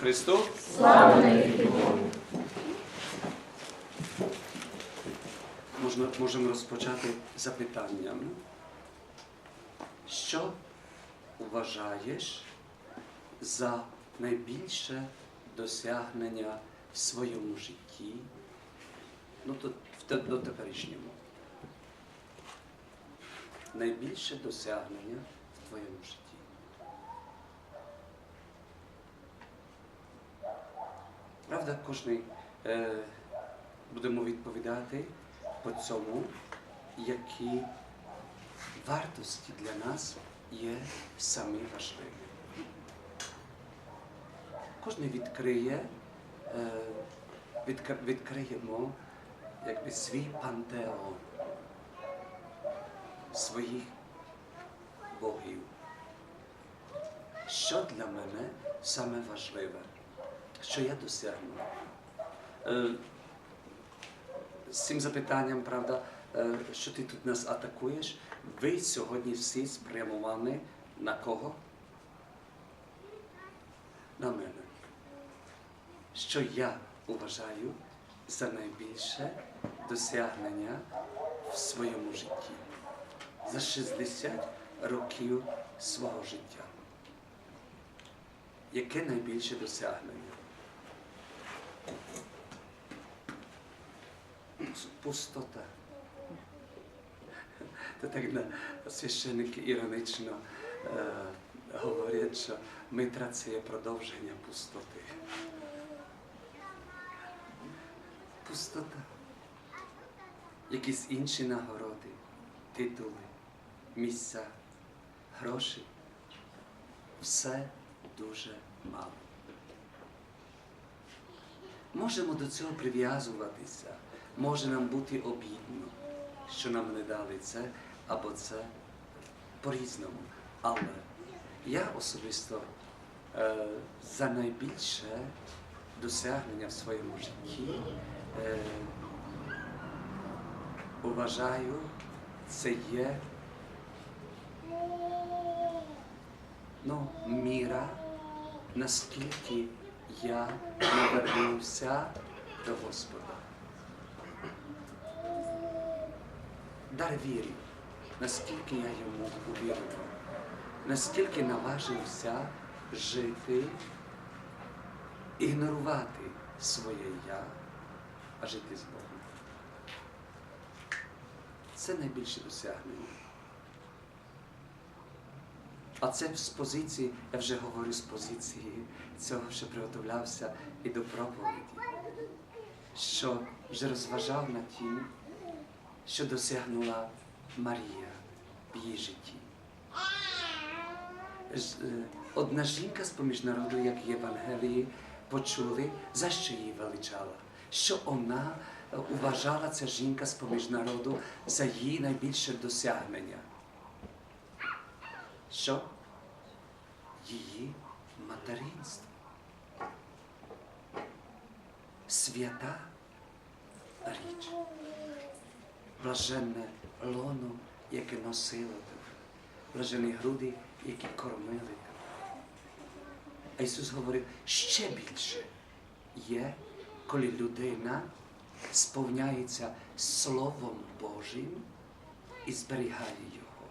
Христу. Слава навіки Богу. Можна, можемо розпочати запитанням. Що вважаєш за найбільше досягнення в своєму житті? Ну, то в до теперішньому. Найбільше досягнення в твоєму житті. Правда, кожний е, будемо відповідати по цьому, які вартості для нас є самі важливі. Кожен відкриє, е, відкр- відкриємо якби свій пантеон своїх богів. Що для мене саме важливе? Що я досягну? Е, з цим запитанням, правда, е, що ти тут нас атакуєш, ви сьогодні всі спрямовані на кого? На мене. Що я вважаю за найбільше досягнення в своєму житті за 60 років свого життя. Яке найбільше досягнення? Пустота. То так священники іронично е, говорять, що Митра це є продовження пустоти. Пустота. Якісь інші нагороди, титули, місця, гроші. Все дуже мало. Можемо до цього прив'язуватися. Може нам бути обідно, що нам не дали це або це по-різному. Але я особисто е, за найбільше досягнення в своєму житті е, вважаю, це є ну, міра, наскільки я навернувся до Господа. Дар віри, наскільки я йому увірував, наскільки наважився жити, ігнорувати своє я, а жити з Богом. Це найбільше досягнення. А це з позиції, я вже говорю з позиції цього, що приготовлявся і до проповіді, що вже розважав над тим, що досягнула Марія в її житті. Е, Одна жінка з поміж народу, як в Євангелії, почули, за що її величала, що вона е, вважала ця жінка з поміж народу за її найбільше досягнення. Що? Її материнство. Свята річ блаженне лоно, яке носило тебе, блаженні груди, які кормили тебе. А Ісус говорив, ще більше є, коли людина сповняється Словом Божим і зберігає його.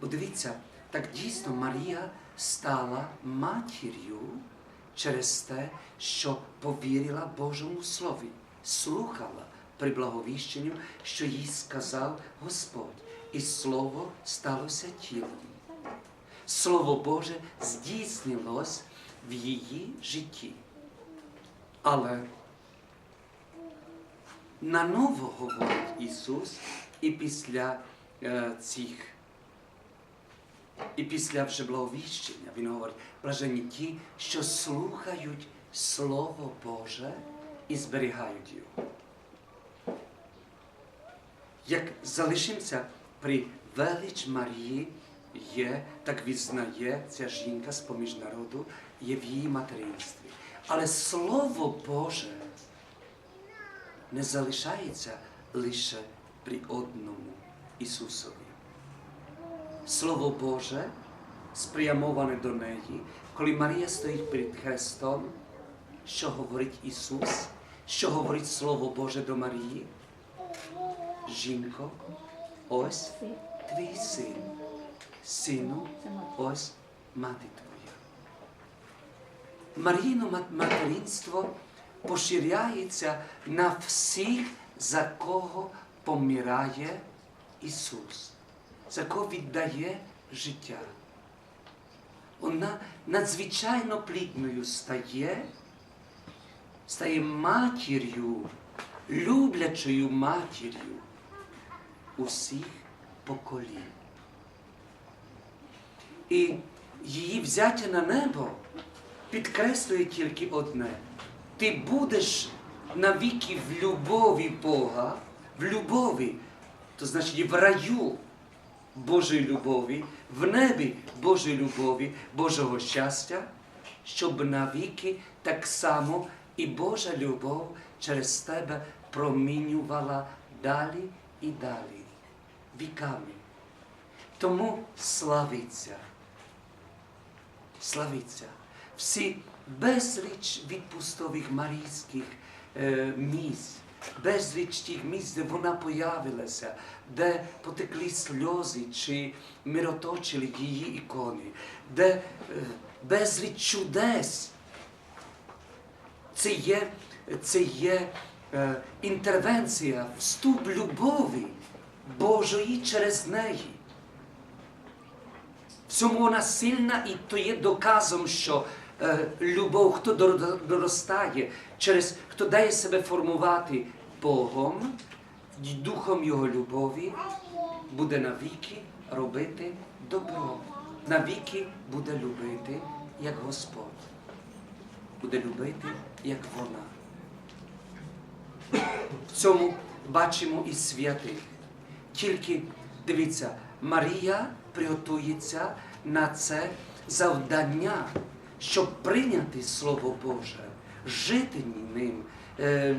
Бо дивіться, так дійсно Марія стала матір'ю через те, що повірила Божому Слові, слухала при благовіщенню, що їй сказав Господь, і Слово сталося тілом. Слово Боже здійснилось в її житті. Але наново говорить Ісус і після е, цих, і після вже благовіщення Він говорить, блажені ті, що слухають Слово Боже і зберігають його. Як залишимося при велич Марії є, так відзнає ця жінка з поміж народу, є в її материнстві. Але Слово Боже не залишається лише при одному Ісусові. Слово Боже спрямоване до неї, коли Марія стоїть перед Христом що говорить Ісус, що говорить Слово Боже до Марії. Жінко, ось твій син. Сину, ось мати твоя. Марійне мат- материнство поширяється на всіх, за кого помирає Ісус, за кого віддає життя. Вона надзвичайно плідною стає, стає матір'ю, люблячою матір'ю усіх поколінь. І її взяття на небо підкреслює тільки одне. Ти будеш навіки в любові Бога, в любові, то значить в раю Божої любові, в небі Божої любові, Божого щастя, щоб навіки так само і Божа любов через тебе промінювала далі і далі, віками. Тому славиться, славиться. Всі безліч відпустових марійських е, місць, безліч тих місць, де вона появилася, де потекли сльози чи мироточили її ікони, де е, безліч чудес. Це є, це є е, інтервенція, вступ любові Божої через неї. В цьому вона сильна і то є доказом, що е, любов, хто доростає, через хто дає себе формувати Богом, духом Його любові, буде навіки робити добро. Навіки буде любити, як Господь. Буде любити, як вона. В цьому бачимо і святих. Тільки дивіться, Марія приготується на це завдання, щоб прийняти Слово Боже, жити ним, е,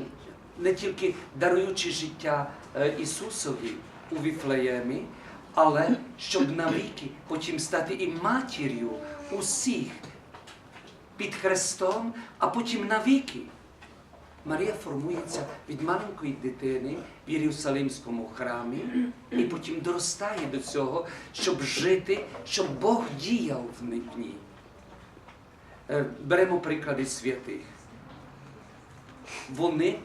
не тільки даруючи життя е, Ісусові у Віфлеємі, але щоб навіки потім стати і матір'ю усіх під Христом, а потім навіки. Марія формується від маленької дитини в Єрусалимському храмі і потім доростає до цього, щоб жити, щоб Бог діяв в ній. Е, Беремо приклади святих. Вони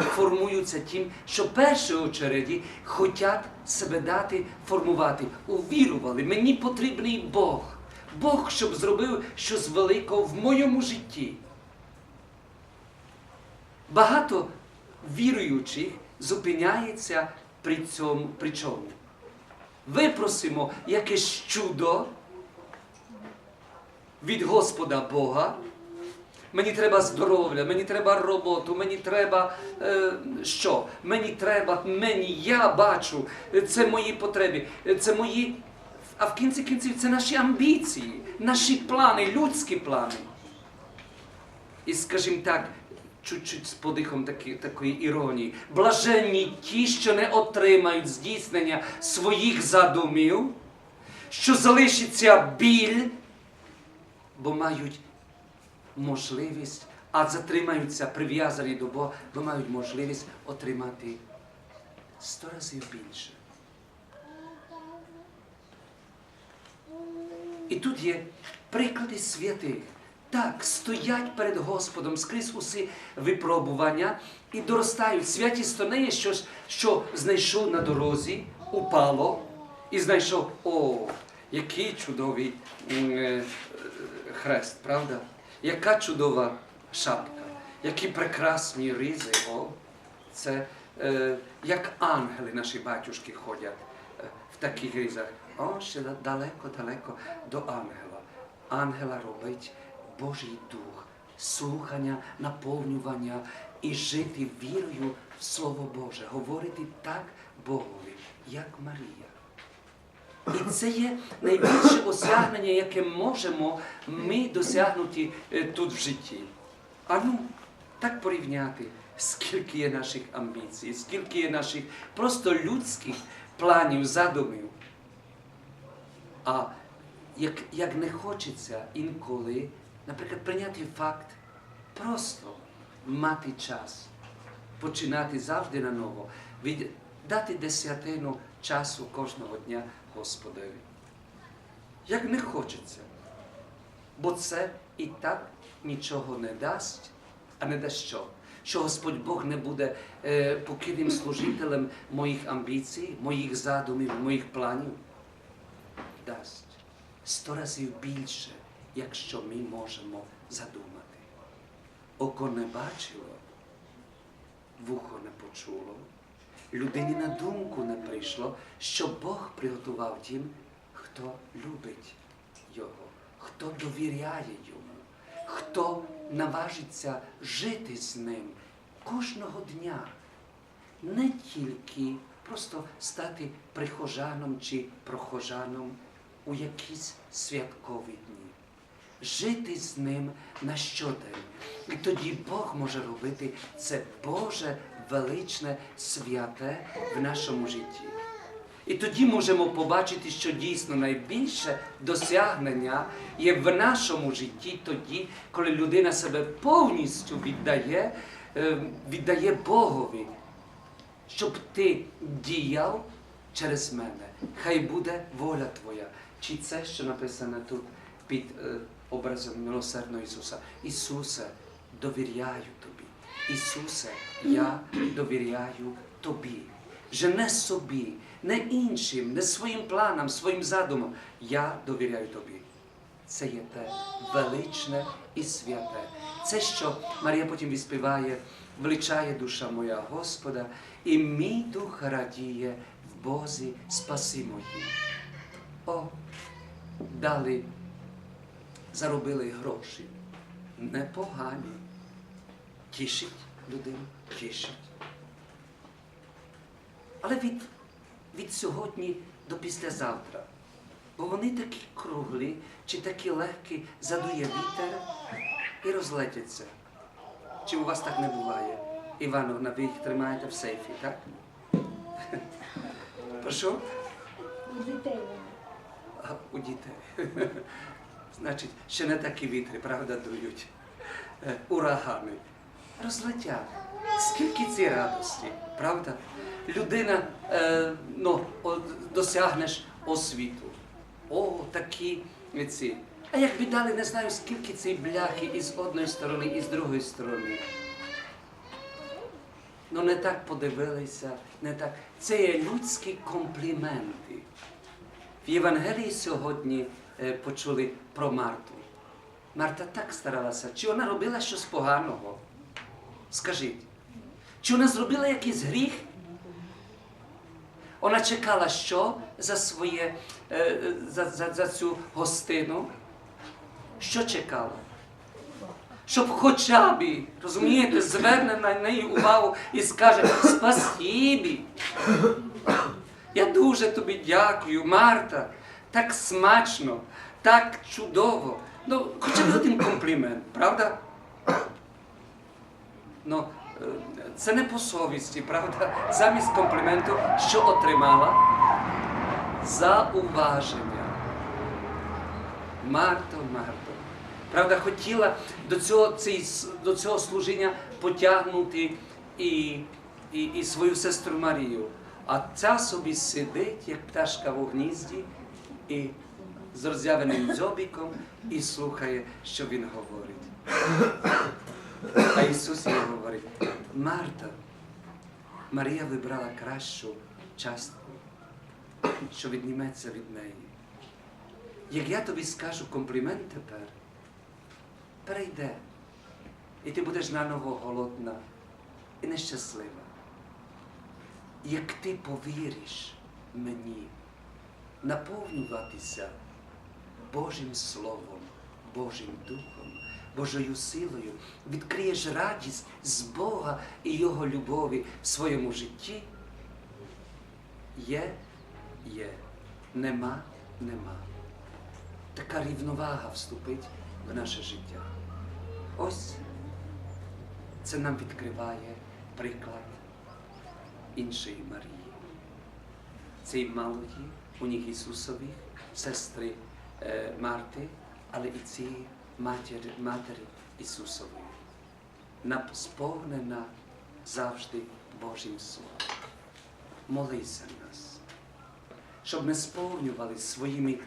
формуються тим, що в першій очереді хочуть себе дати формувати. Увірували, мені потрібний Бог. Бог, щоб зробив щось великого в моєму житті. Багато віруючих зупиняється при цьому. При чому? Випросимо якесь чудо від Господа Бога. Мені треба здоров'я, мені треба роботу, мені треба е, що? Мені треба, мені, я бачу, це мої потреби, це мої. А в кінці кінців це наші амбіції, наші плани, людські плани. І, скажімо так, чуть-чуть з подихом такі, такої іронії. Блаженні ті, що не отримають здійснення своїх задумів, що залишиться біль, бо мають можливість, а затримаються прив'язані до Бога, бо мають можливість отримати сто разів більше. І тут є приклади святих. Так, стоять перед Господом скрізь усі випробування і доростають. Святість то не є щось, що знайшов на дорозі, упало і знайшов, о, який чудовий е, хрест, правда? Яка чудова шапка, які прекрасні ризи. О, це е, як ангели наші батюшки ходять е, в таких ризах. О, ще далеко-далеко до ангела. Ангела робить Божий дух, слухання, наповнювання і жити вірою в Слово Боже, говорити так Богові, як Марія. І це є найбільше осягнення, яке можемо ми досягнути е, тут в житті. А ну, так порівняти, скільки є наших амбіцій, скільки є наших просто людських планів, задумів. А як, як не хочеться інколи, наприклад, прийняти факт, просто мати час, починати завжди на ново, від, дати десятину часу кожного дня Господеві. Як не хочеться, бо це і так нічого не дасть, а не дасть що? Що Господь Бог не буде е, покірним служителем моїх амбіцій, моїх задумів, моїх планів. Дасть сто разів більше, якщо ми можемо задумати. Око не бачило, вухо не почуло, людині на думку не прийшло, що Бог приготував тим, хто любить Його, хто довіряє йому, хто наважиться жити з ним кожного дня, не тільки просто стати прихожаном чи прохожаном у якісь святкові дні, жити з ним на щодень. І тоді Бог може робити це Боже величне святе в нашому житті. І тоді можемо побачити, що дійсно найбільше досягнення є в нашому житті тоді, коли людина себе повністю віддає, е, віддає Богові, щоб ти діяв через мене. Хай буде воля Твоя. Чи це, що написано тут під е, образом милосердного Ісуса? Ісусе, довіряю Тобі. Ісусе, я довіряю Тобі. Же не собі, не іншим, не своїм планам, своїм задумам. Я довіряю Тобі. Це є те величне і святе. Це, що Марія потім відспіває, величає душа моя Господа, і мій дух радіє в Бозі спаси мої. О, дали, заробили гроші. Непогані. Тішить людину, тішить. Але від, від сьогодні до післязавтра. Бо вони такі круглі чи такі легкі, задує вітер і розлетяться. Чи у вас так не буває? Івановна, ви їх тримаєте в сейфі, так? Прошу? У дітей. У дітей. Значить, ще не такі вітри, правда, дують. Е, Урагани. Розлетять. Скільки ці радості, правда? Людина, е, ну, досягнеш освіту. О, такі ці. А як віддали, не знаю, скільки ці бляхи із одної сторони, і з другої сторони. Ну не так подивилися, не так. Це є людські компліменти. В Євангелії сьогодні почули про Марту. Марта так старалася. Чи вона робила щось поганого? Скажіть, чи вона зробила якийсь гріх? Вона чекала що за своє, е, е, за, за, за цю гостину? Що чекала? Щоб хоча б, розумієте, зверне на неї увагу і скаже спасібі. Я дуже тобі дякую, Марта. Так смачно, так чудово. Ну, хоча б один комплімент, правда? Ну, е, це не по совісті, правда? Замість компліменту, що отримала? Зауваження. Марто, Марто. Правда, хотіла до цього, цей, до цього служіння потягнути і, і, і свою сестру Марію. А ця собі сидить, як пташка в гнізді, і з роззявленим дзьобіком і слухає, що він говорить. А Ісус їй говорить, Марта, Марія вибрала кращу частку, що відніметься від неї. Як я тобі скажу комплімент тепер, перейде, і ти будеш наново голодна і нещаслива. Як ти повіриш мені наповнюватися Божим Словом, Божим Духом, Божою силою, відкриєш радість з Бога і Його любові в своєму житті, є, є, нема, нема. Така рівновага вступить в наше життя. Ось це нам відкриває приклад іншої Марії. Цієї малої, них Ісусових, сестри е, Марти, але і цієї матері, матері Ісусової. нап- сповнена завжди Божим Словом. Молися нас, щоб ми сповнювали своїми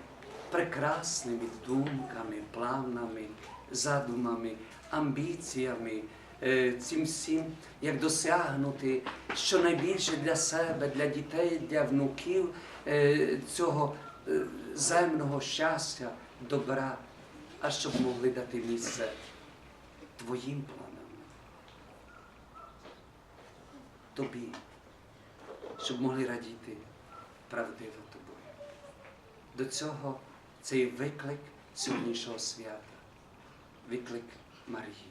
прекрасними думками, планами, задумами, амбіціями, е, цим всім, як досягнути щонайбільше для себе, для дітей, для внуків цього е, земного щастя, добра, а щоб могли дати місце твоїм планам, тобі, щоб могли радіти правдиво тобою. До цього цей виклик сьогоднішнього свята, виклик Марії,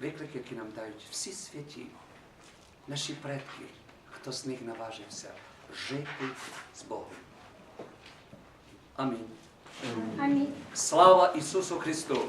виклик, який нам дають всі святі, наші предки, хто з них наважився жити з Богом. Амінь. Амінь. Слава Ісусу Христу!